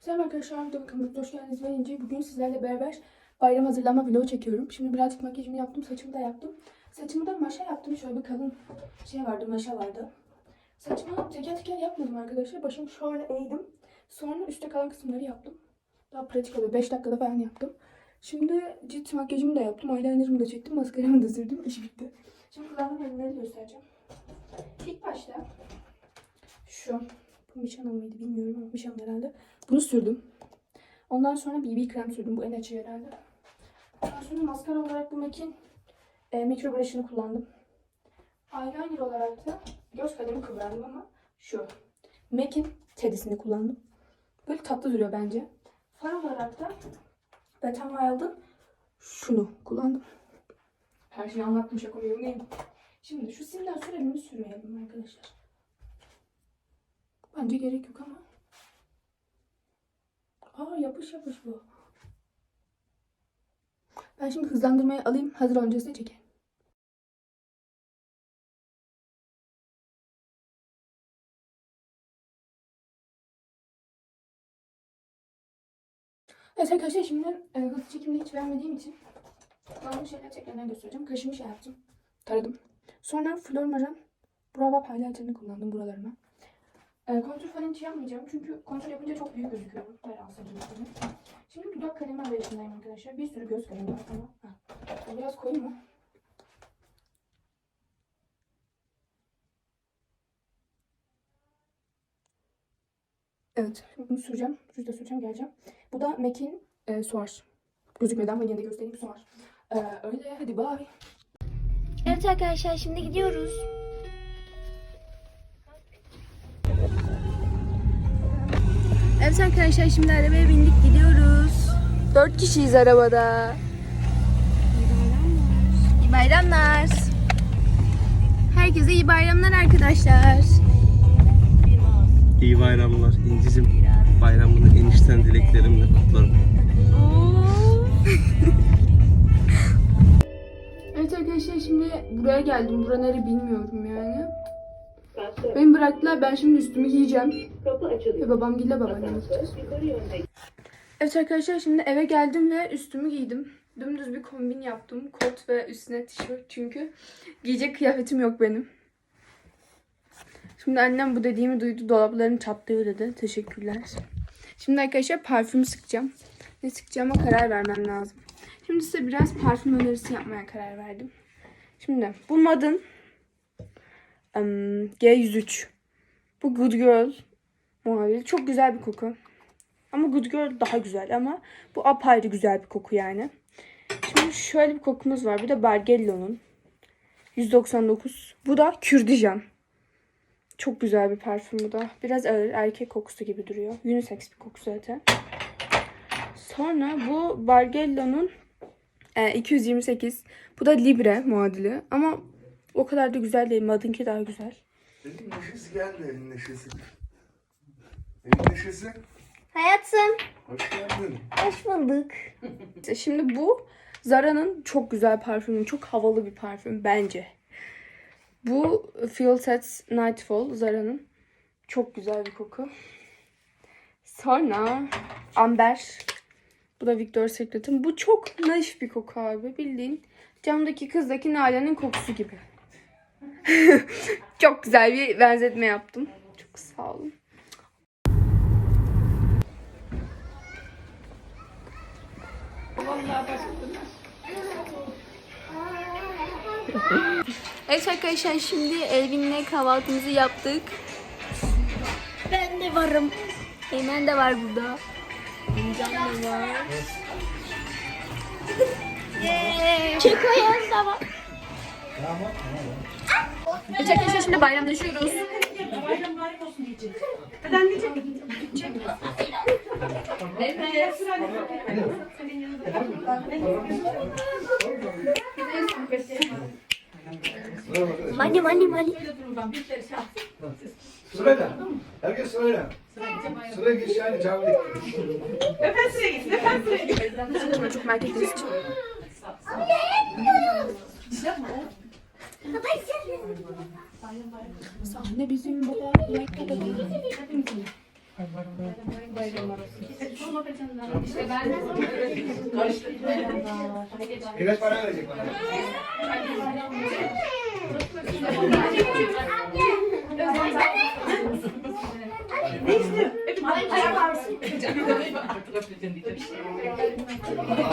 Selam arkadaşlar, videoma kanalıma hoş geldiniz. Ben İnci. Bugün sizlerle beraber bayram hazırlanma vlogu çekiyorum. Şimdi birazcık makyajımı yaptım, saçımı da yaptım. Saçımı da maşa yaptım. Şöyle bir kalın şey vardı, maşa vardı. Saçımı teker teker yapmadım arkadaşlar. Başımı şöyle eğdim. Sonra üstte kalan kısımları yaptım. Daha pratik oluyor. 5 dakikada falan yaptım. Şimdi cilt makyajımı da yaptım. Eyelinerımı da çektim. Maskaramı da sürdüm. İş bitti. Şimdi kullandığım ürünleri göstereceğim. İlk başta şu. Bu Mişana mıydı bilmiyorum ama Mişana herhalde. Bunu sürdüm. Ondan sonra BB krem sürdüm. Bu en açı herhalde. Ondan sonra maskara olarak bu MAC'in e, mikro brush'ını kullandım. Eyeliner olarak da göz kalemi kullandım ama şu. MAC'in tedisini kullandım. Böyle tatlı duruyor bence. Far olarak da Wet n Wild'ın şunu kullandım. Her şeyi anlattım şaka neyim? Şimdi şu simden sürelim mi sürmeyelim arkadaşlar. Bence gerek yok ama. Aa yapış yapış bu. Ben şimdi hızlandırmayı alayım. Hazır olunca size çekeyim. Evet arkadaşlar şimdi e, hızlı çekimde hiç vermediğim için bazı şeyler tekrardan göstereceğim. Kaşımı şey yaptım. Taradım. Sonra Flormar'ın Brava highlighter'ını kullandım buralarıma. E, kontür falan hiç yapmayacağım. Çünkü kontür yapınca çok büyük gözüküyor. Böyle alsa gibi. Şimdi dudak kalemi arayışındayım arkadaşlar. Bir sürü göz kalemi var ama. Ha. Biraz koyayım mı? Evet. Bunu süreceğim. Ruj da süreceğim. Geleceğim. Bu da MAC'in e, Soar. Gözükmeden ama yine de göstereyim Soar. E, öyle. Hadi bye. Evet arkadaşlar şimdi gidiyoruz. Evet arkadaşlar şimdi arabaya bindik gidiyoruz. Dört kişiyiz arabada. İyi bayramlar. Herkese iyi bayramlar arkadaşlar. İyi bayramlar İncicim. Bayramını enişten dileklerimle kutlarım. Evet arkadaşlar şimdi buraya geldim. Bura nere bilmiyorum yani. Beni bıraktılar. Ben şimdi üstümü giyeceğim. Ve babam gille babaanneme gideceğiz. Evet arkadaşlar şimdi eve geldim ve üstümü giydim. Dümdüz bir kombin yaptım. Kot ve üstüne tişört çünkü giyecek kıyafetim yok benim. Şimdi annem bu dediğimi duydu. Dolapların çatlığı dedi. Teşekkürler. Şimdi arkadaşlar parfüm sıkacağım. Ne sıkacağıma karar vermem lazım. Şimdi size biraz parfüm önerisi yapmaya karar verdim. Şimdi bu Mad'ın G103. Bu Good Girl muhabiri. Çok güzel bir koku. Ama Good Girl daha güzel ama bu apayrı güzel bir koku yani. Şimdi şöyle bir kokumuz var. Bu da Bargello'nun. 199. Bu da Kürdijan. Çok güzel bir parfüm bu da. Biraz ağır erkek kokusu gibi duruyor. Unisex bir koku zaten. Sonra bu Bargello'nun e, 228. Bu da Libre muadili. Ama o kadar da güzel değil. Mad'ınki daha güzel. Elin neşesi geldi elin neşesi. Elin neşesi. Hayatım Hoş geldin. hoş bulduk. İşte Şimdi bu Zara'nın çok güzel parfümü. Çok havalı bir parfüm bence. Bu Feel Sets Nightfall Zara'nın. Çok güzel bir koku. Sonra Amber. Bu da Victoria's Secret'ın. Bu çok naif bir koku abi. Bildiğin camdaki kızdaki Nalan'ın kokusu gibi. çok güzel bir benzetme yaptım. Çok sağ olun. Evet arkadaşlar şimdi Elvin'le kahvaltımızı yaptık. Ben de varım. Eymen de var burada. Can da var. Çeko da var. Evet arkadaşlar şimdi bayramlaşıyoruz. Mani mani mani. Sırayla. Herkes sırayla. Sıraya geç yani canlı. Bunu çok merak ettiğiniz için. Sahne bizim baba. İlaç para verecek bana.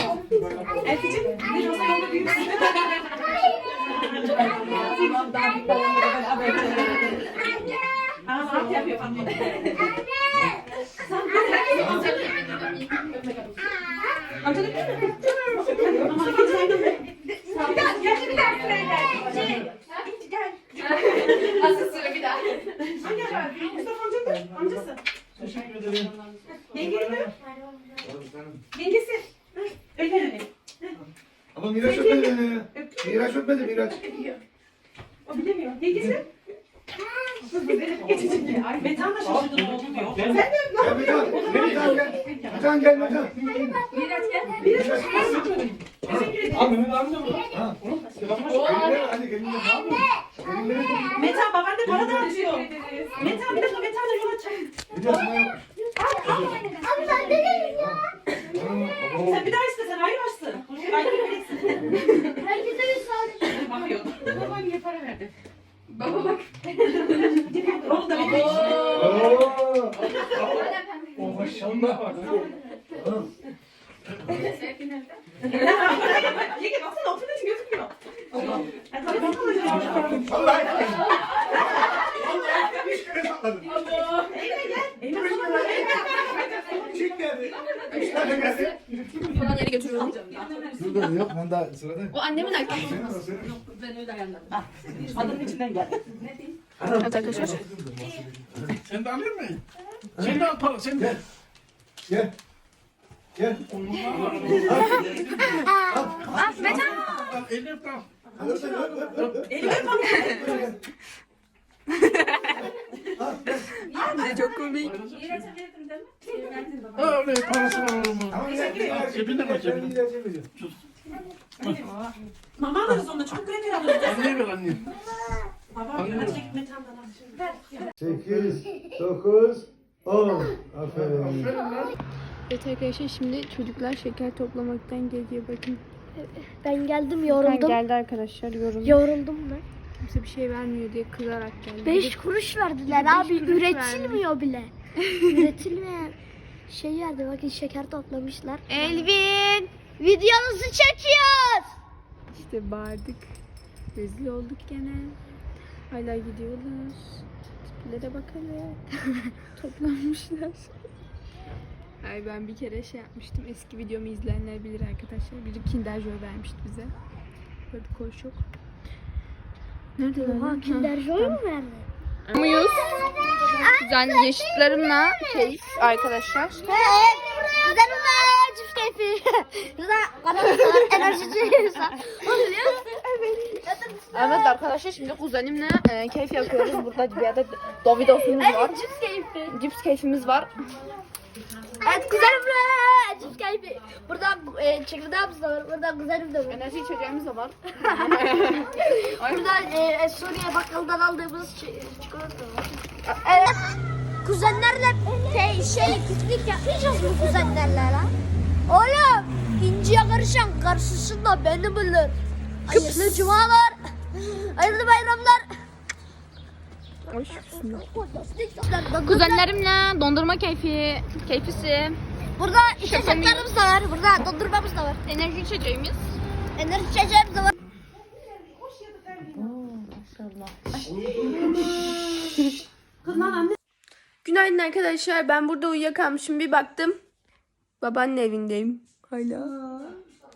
Yengesi. Öyle öyle. Ama Miraç öpmedi beni. Miraç öpmedi Miraç. O bilemiyor. Yengesi. Metan da şaşırdı ne oldu diyor. Sen de Gel Metan. Metan gel. Metan gel Metan. Abi Mehmet amca mı? Gelinlere hadi gelinlere ne yapıyorsun? De- Metan baban da para dağıtıyor. Metan bir dakika Metan da yola çık. Bir de sana yap. Sen bir daha istesen ayrı başsın. Ayrı vereceksin. Bakıyor. Baba niye para verdi? Baba bak. Onu da bir Oo. Oh maşallah. Yenge baksana oturduğu için gözükmüyor. Vallahi. Vallahi üç kere salladım. Eyvah sana. Çek geldi. Üç tane geldi. Falan yere götürüyorum. Dur dur yok ben daha sırada. O annemin aklı. Senin o senin. Adamın içinden geldi. Evet arkadaşlar. Sen de alır mısın? Sen de al para, sen de. Gel. Gel. Al, elini öp al. Hadi öp. Elimi öp Çok komik. Öyle. Tamam gel. gel. Cebinde bak, cebinde. Cebinde. Mama alırız onu. Çok kreker alırız. Anneye ver anne. Baba çek Metan'dan al. Sekiz, dokuz, on. Aferin. Evet arkadaşlar şimdi çocuklar şeker toplamaktan geliyor bakın. Ben geldim Ben yoruldum. geldi arkadaşlar yoruldu. Yoruldum ben. Kimse bir şey vermiyor diye kızarak geldi. 5 kuruş verdiler Beş abi. kuruş Üretilmiyor bile. Üretilmeyen şey verdi. Bakın şeker toplamışlar. Elvin! Videonuzu çekiyoruz. İşte bağırdık. Rezil olduk gene. Hala gidiyorlar. Tiplere bakalım. Toplanmışlar. Ay ben bir kere şey yapmıştım. Eski videomu izleyenler bilir arkadaşlar. Biri Kinder Joy vermişti bize. Böyle bir koş yok. Nerede? Oha Kinder Joy mu verdi? Muyuz? Kuzen yaşıtlarımla keyif arkadaşlar. Güzel mi? Çift keyfi. Var. Enerjici. Oluyor. Evet arkadaşlar şimdi kuzenimle e, keyif yapıyoruz. Burada bir yerde Davidos'umuz var. Çift keyfi. Cips keyfimiz var. Evet güzelimle. Çift keyfi. Burada e, çekirdeğimiz de var. Burada güzelim de var. Enerji içeceğimiz de var. Burada e, Suriye bakkaldan aldığımız çi- çikolata var. Evet. Kuzenlerle şey, şey piknik yapmayacağız mı kuzenlerle lan? Oğlum inciye karışan karşısında beni bulur. Hayırlı cumalar. Hayırlı bayramlar. Kuzenlerimle dondurma keyfi, keyfisi, Burada içeceklerimiz de var. Burada dondurmamız da var. enerji içeceğimiz. Enerji içeceğimiz de var. Günaydın arkadaşlar. Ben burada uyuyakalmışım. Bir baktım. Babaanne evindeyim. Hayla.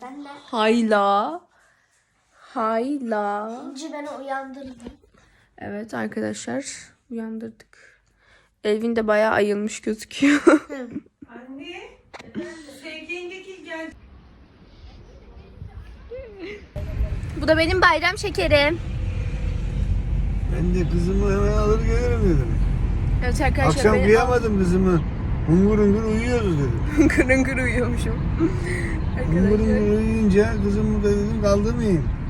Ben de Hayla. Hayla. inci beni uyandırdı. Evet arkadaşlar. Uyandırdık. Elvin de bayağı ayılmış gözüküyor. Anne. Sevgi yenge geldi. Bu da benim bayram şekerim. Ben de kızımı hemen alır gelirim dedim. Evet arkadaşlar Akşam benim kıyamadım kızımı. Hungur hungur uyuyordu dedim. kırın kır uyuyormuşum. Hungur hungur uyuyunca kızımı da dedim kaldırmayayım.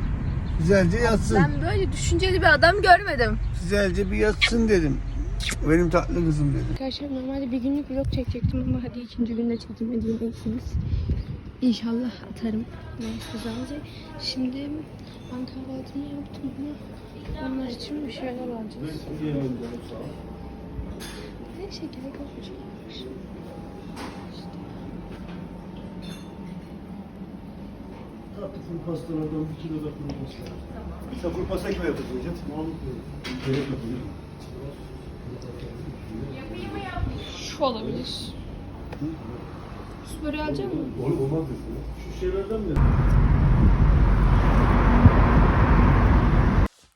Güzelce yatsın. Ben böyle düşünceli bir adam görmedim. Güzelce bir yatsın dedim. Benim tatlı kızım dedi. Arkadaşlar normalde bir günlük vlog çekecektim ama hadi ikinci günde çekeyim hadi diyeceksiniz. İnşallah atarım. Neyse. Şimdi ben kahvaltımı yaptım ama onlar için bir şeyler alacağız. Ne şeker kapıcı Tatlı kuru pastalardan bir kilo da kuru pasta. Sen kuru pasta kime yapıyorsun hocam? Gerek yok hocam. Şu olabilir. Böreği alacak mısın? Ol, olmaz desin. Şu şeylerden mi?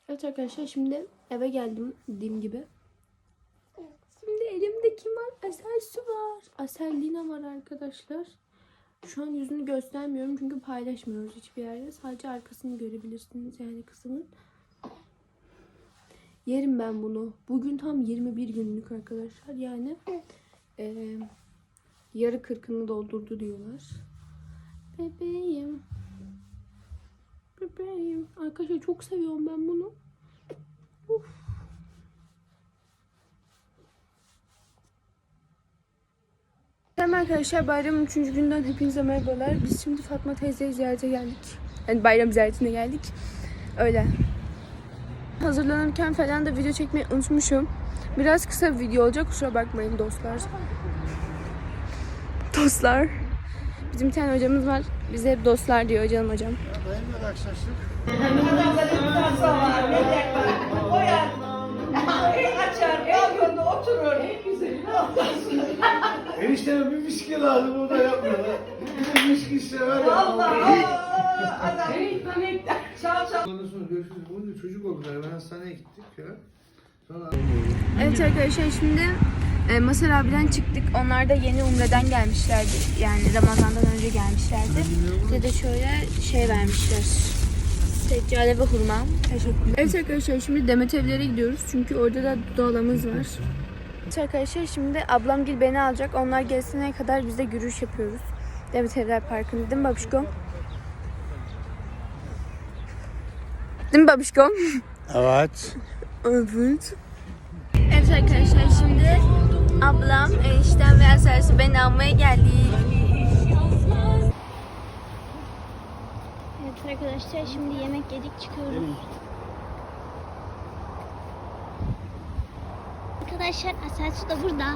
Evet arkadaşlar şimdi eve geldim dediğim gibi. Şimdi elimde kim var? Asel su var. Asel Lina var arkadaşlar. Şu an yüzünü göstermiyorum çünkü paylaşmıyoruz hiçbir yerde. Sadece arkasını görebilirsiniz yani kızımın. Yerim ben bunu. Bugün tam 21 günlük arkadaşlar. Yani eee, yarı kırkını doldurdu diyorlar. Bebeğim. Bebeğim. Arkadaşlar çok seviyorum ben bunu. Uf. Selam arkadaşlar bayramın 3. günden hepinize merhabalar. Biz şimdi Fatma teyzeyi ziyarete geldik. Yani bayram ziyaretine geldik. Öyle. Hazırlanırken falan da video çekmeyi unutmuşum. Biraz kısa bir video olacak kusura bakmayın dostlar. Dostlar. Bizim bir tane hocamız var. Bize hep dostlar diyor canım hocam. Enişteme bir viski lazım o da yapmıyor. lan. Bir de viski sever ya. Ondan sonra görüşürüz. Bunun çocuk oldular. Ben hastaneye gittik ya. Sonra Evet arkadaşlar şimdi e, Masar abiden çıktık. Onlar da yeni Umre'den gelmişlerdi. Yani Ramazan'dan önce gelmişlerdi. Bize de şöyle şey vermişler. Seccade ve hurma. Teşekkürler. Evet arkadaşlar şimdi Demet evlere gidiyoruz. Çünkü orada da doğalamız var. Evet arkadaşlar şimdi ablam gel beni alacak. Onlar gelene kadar biz de yürüyüş yapıyoruz. Demet Evler Parkı'nda değil mi babişko? Değil mi babişko? Evet. Evet. Evet arkadaşlar şimdi ablam, eniştem ve Asersi beni almaya geldi. Evet arkadaşlar şimdi yemek yedik çıkıyoruz. Arkadaşlar Asel Su da burada.